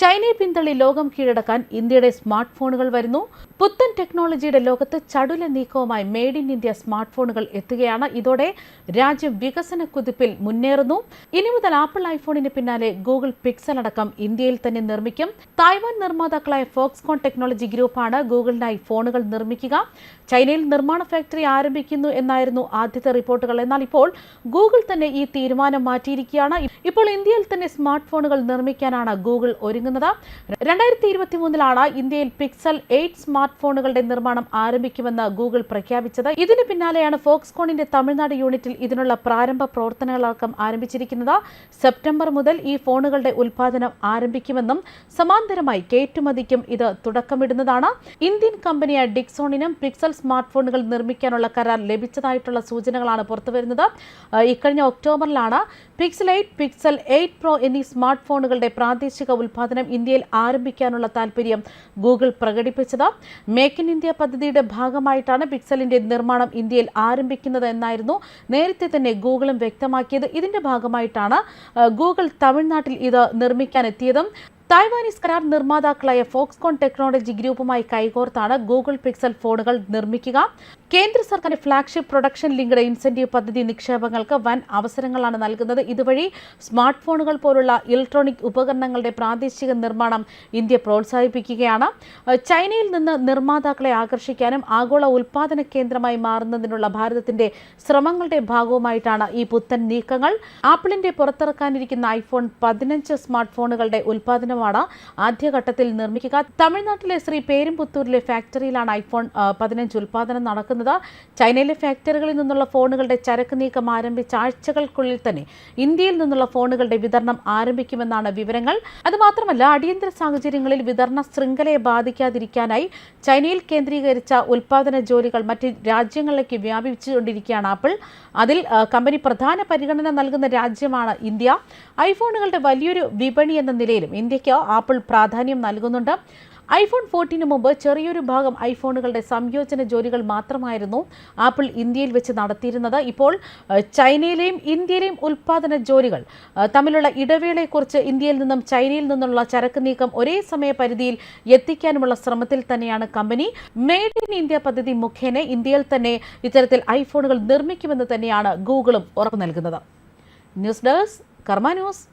ചൈനയെ പിന്തള്ളി ലോകം കീഴടക്കാൻ ഇന്ത്യയുടെ സ്മാർട്ട് ഫോണുകൾ വരുന്നു. പുത്തൻ ടെക്നോളജിയുടെ ലോകത്ത് ചടുല നീക്കവുമായി മെയ്ഡ് ഇൻ ഇന്ത്യ സ്മാർട്ട് ഫോണുകൾ എത്തുകയാണ്. ഇതോടെ രാജ്യം വികസന കുതിപ്പിൽ മുന്നേറുന്നു. ഇനി മുതൽ ആപ്പിൾ ഐഫോണിന് പിന്നാലെ ഗൂഗിൾ പിക്സൽ അടക്കം ഇന്ത്യയിൽ തന്നെ നിർമ്മിക്കും. തായ്വാൻ നിർമ്മാതാക്കളായ ഫോക്സ്കോൺ ടെക്നോളജി ഗ്രൂപ്പാണ് ഗൂഗിളിനായി ഫോണുകൾ നിർമ്മിക്കുക. ചൈനയിൽ നിർമ്മാണ ഫാക്ടറി ആരംഭിക്കുന്നു എന്നായിരുന്നു ആദ്യത്തെ റിപ്പോർട്ടുകൾ. എന്നാൽ ഇപ്പോൾ ഗൂഗിൾ തന്നെ ഈ തീരുമാനം മാറ്റിയിരിക്കുകയാണ്. ഇപ്പോൾ ഇന്ത്യയിൽ തന്നെ സ്മാർട്ട് ഫോണുകൾ നിർമ്മിക്കാനാണ് ഗൂഗിൾ ഒരുങ്ങുന്നത്. രണ്ടായിരത്തി ഇരുപത്തി മൂന്നിലാണ് ഇന്ത്യയിൽ പിക്സൽ എയ്റ്റ് സ്മാർട്ട് ഫോണുകളുടെ നിർമ്മാണം ആരംഭിക്കുമെന്ന് ഗൂഗിൾ പ്രഖ്യാപിച്ചത്. ഇതിന് പിന്നാലെയാണ് ഫോക്സ്കോണിന്റെ തമിഴ്നാട് യൂണിറ്റിൽ ഇതിനുള്ള പ്രാരംഭ പ്രവർത്തനങ്ങളടക്കം ആരംഭിച്ചിരിക്കുന്നത്. സെപ്റ്റംബർ മുതൽ ഈ ഫോണുകളുടെ ഉൽപാദനം ആരംഭിക്കുമെന്നും സമാന്തരമായി കയറ്റുമതിക്കും ഇത് തുടക്കമിടുന്നതാണ്. ഇന്ത്യൻ കമ്പനിയായ ഡിക്സോണിനും പിക്സൽ സ്മാർട്ട് ഫോണുകൾ നിർമ്മിക്കാനുള്ള കരാർ ലഭിച്ചതായിട്ടുള്ള സൂചനകളാണ് പുറത്തുവരുന്നത്. ഇക്കഴിഞ്ഞ ഒക്ടോബറിലാണ് Pixel eight Pixel eight pro എന്നീ സ്മാർട്ട് ഫോണുകളുടെ പ്രാദേശിക ഉൽപാദനം ഇന്ത്യയിൽ ആരംഭിക്കാനുള്ള താൽപര്യം ഗൂഗിൾ പ്രകടിപ്പിച്ചത്. മേക്ക് ഇൻ ഇന്ത്യ പദ്ധതിയുടെ ഭാഗമായിട്ടാണ് പിക്സലിന്റെ നിർമ്മാണം ഇന്ത്യയിൽ ആരംഭിക്കുന്നത് എന്നായിരുന്നു നേരത്തെ തന്നെ ഗൂഗിളും വ്യക്തമാക്കിയത്. ഇതിന്റെ ഭാഗമായിട്ടാണ് ഗൂഗിൾ തമിഴ്നാട്ടിൽ ഇത് നിർമ്മിക്കാൻ എത്തിയതും തായ്വാനീസ് കരാർ നിർമ്മാതാക്കളായ ഫോക്സ്കോൺ ടെക്നോളജി ഗ്രൂപ്പുമായി കൈകോർത്താണ് ഗൂഗിൾ പിക്സൽ ഫോണുകൾ നിർമ്മിക്കുക. കേന്ദ്ര സർക്കാർ ഫ്ളാഗ്ഷിപ്പ് പ്രൊഡക്ഷൻ ലിങ്ക്ഡ് ഇൻസെന്റീവ് പദ്ധതി നിക്ഷേപങ്ങൾക്ക് വൻ അവസരങ്ങളാണ് നൽകുന്നത്. ഇതുവഴി സ്മാർട്ട് ഫോണുകൾ പോലുള്ള ഇലക്ട്രോണിക് ഉപകരണങ്ങളുടെ പ്രാദേശിക നിർമ്മാണം ഇന്ത്യ പ്രോത്സാഹിപ്പിക്കുകയാണ്. ചൈനയിൽ നിന്ന് നിർമ്മാതാക്കളെ ആകർഷിക്കാനും ആഗോള ഉൽപാദന കേന്ദ്രമായി മാറുന്നതിനുള്ള ഭാരതത്തിന്റെ ശ്രമങ്ങളുടെ ഭാഗവുമായിട്ടാണ് ഈ പുത്തൻ നീക്കങ്ങൾ. ആപ്പിളിന്റെ പുറത്തിറക്കാനിരിക്കുന്ന ഐഫോൺ പതിനഞ്ച് സ്മാർട്ട് ഫോണുകളുടെ ഉൽപാദനമാണ് ആദ്യഘട്ടത്തിൽ നിർമ്മിക്കുക. തമിഴ്നാട്ടിലെ ശ്രീ പേരുംപുത്തൂരിലെ ഫാക്ടറിയിലാണ് ഐഫോൺ പതിനഞ്ച് ഉൽപാദനം നടക്കുന്നത്. ചൈനയിലെ ഫാക്ടറികളിൽ നിന്നുള്ള ഫോണുകളുടെ ചരക്ക് നീക്കം ആരംഭിച്ച ആഴ്ചകൾക്കുള്ളിൽ തന്നെ ഇന്ത്യയിൽ നിന്നുള്ള ഫോണുകളുടെ വിതരണം ആരംഭിക്കുമെന്നാണ് വിവരങ്ങൾ. അതുമാത്രമല്ല അടിയന്തര സാഹചര്യങ്ങളിൽ വിതരണ ശൃംഖലയെ ബാധിക്കാതിരിക്കാനായി ചൈനയിൽ കേന്ദ്രീകരിച്ച ഉൽപാദന ജോലികൾ മറ്റ് രാജ്യങ്ങളിലേക്ക് വ്യാപിച്ചുകൊണ്ടിരിക്കുകയാണ് ആപ്പിൾ. അതിൽ കമ്പനി പ്രധാന പരിഗണന നൽകുന്ന രാജ്യമാണ് ഇന്ത്യ. ഐഫോണുകളുടെ വലിയൊരു വിപണി എന്ന നിലയിലും ആപ്പിൾ പ്രാധാന്യം നൽകുന്നുണ്ട്. ഐഫോൺ ഫോർട്ടീന് മുമ്പ് ചെറിയൊരു ഭാഗം ഐഫോണുകളുടെ സംയോജന ജോലികൾ മാത്രമായിരുന്നു ആപ്പിൾ ഇന്ത്യയിൽ വെച്ച് നടത്തിയിരുന്നത്. ഇപ്പോൾ ചൈനയിലെയും ഇന്ത്യയിലെയും ഉൽപ്പാദന ജോലികൾ തമ്മിലുള്ള ഇടവേളയെക്കുറിച്ച് ഇന്ത്യയിൽ നിന്നും ചൈനയിൽ നിന്നുള്ള ചരക്ക് നീക്കം ഒരേ സമയ പരിധിയിൽ എത്തിക്കാനുമുള്ള ശ്രമത്തിൽ തന്നെയാണ് കമ്പനി. മെയ്ഡ് ഇൻ ഇന്ത്യ പദ്ധതി മുഖേന ഇന്ത്യയിൽ തന്നെ ഇത്തരത്തിൽ ഐഫോണുകൾ നിർമ്മിക്കുമെന്ന് തന്നെയാണ് ഗൂഗിളും ഉറപ്പു നൽകുന്നത്. News desk Karma news.